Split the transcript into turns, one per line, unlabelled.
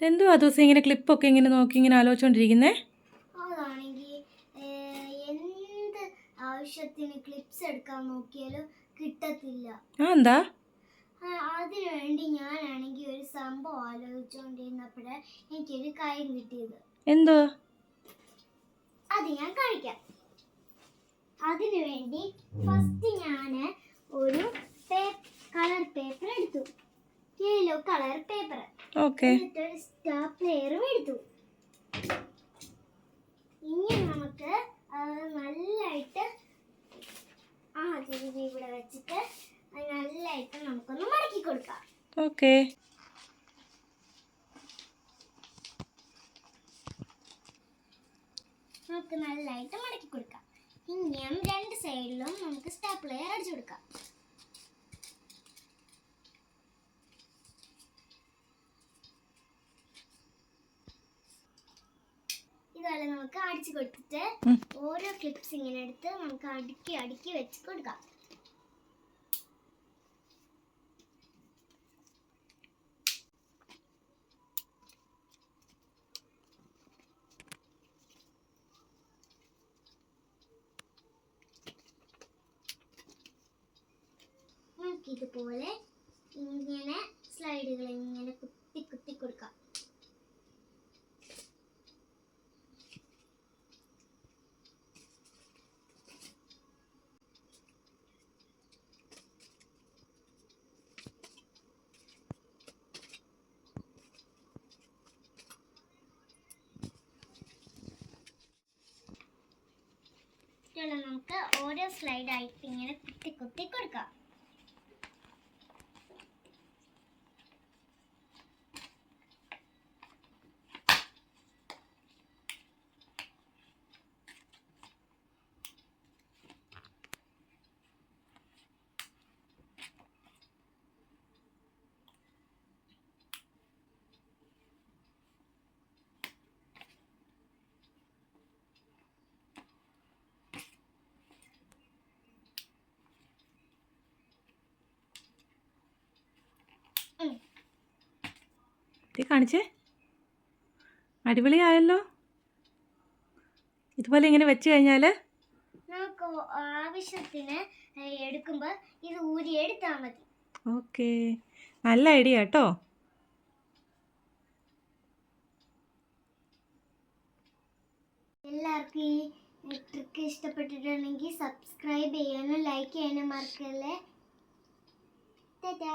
എന്തുവാ ദിവസം ഇങ്ങനെ ക്ലിപ്പൊക്കെ ഇങ്ങനെ നോക്കി ഇങ്ങനെ ആലോചിച്ചുകൊണ്ടിരിക്കുന്നേ
എന്ത് ആവശ്യത്തിന് ക്ലിപ്സ് എടുക്കാൻ നോക്കിയാലും കിട്ടത്തില്ല.
ആ എന്താ
ആ, അതിനു ഞാനാണെങ്കിൽ ഒരു സംഭവം ആലോചിച്ചുകൊണ്ടിരുന്നപ്പോഴേ എനിക്കൊരു കാര്യം കിട്ടിയത്.
എന്തോ?
അത് ഞാൻ കാണിക്കാം. അതിനു വേണ്ടി ഫസ്റ്റ് ഞാൻ ഒരു കളർ പേപ്പർ എടുത്തു. Yellow colour paper
okay.
ഇനി നമുക്ക് നല്ലതായിട്ട് ആ ജീവി ഇവിടെ വെച്ചിട്ട് നല്ലതായിട്ട് നമുക്കൊന്ന് മടക്കി കൊടുക്കാം.
ഓക്കെ.
നമുക്ക് നല്ലതായിട്ട് മടക്കി കൊടുക്കാം. ഇനിയും രണ്ട് സൈഡിലും നമുക്ക് സ്റ്റാർ പ്ലെയർ അടിച്ചു കൊടുക്കാം. ഇതുപോലെ നമുക്ക് അടിച്ചു കൊടുത്തിട്ട് ഓരോ ക്ലിപ്സ് ഇങ്ങനെ എടുത്ത് നമുക്ക് അടുക്കി അടുക്കി വെച്ച് കൊടുക്കാം. ഇതുപോലെ ഇങ്ങനെ സ്ലൈഡുകൾ ഇങ്ങനെ കുത്തി കുത്തി കൊടുക്കാം ഇതുപോലെ നമുക്ക് ഓരോ സ്ലൈഡായിട്ട് ഇങ്ങനെ കുത്തി കുത്തി കൊടുക്കാം.
ഇത് കാണിച്ചേ. അടിപൊളിയായല്ലോ. ഇതുപോലെ ഇങ്ങനെ വെച്ച് കഴിഞ്ഞാൽ
നമുക്ക് ആവശ്യത്തിന് എടുക്കുമ്പോൾ ഇത് ഊരി എടുത്താൽ മതി.
ഓക്കെ. നല്ല ഐഡിയ കേട്ടോ.
എല്ലാവർക്കും ഈ ട്രിക്ക് ഇഷ്ടപ്പെട്ടിട്ടുണ്ടെങ്കിൽ സബ്സ്ക്രൈബ് ചെയ്യാനും ലൈക്ക് ചെയ്യാനും മറക്കല്ലേ. ടാറ്റാ.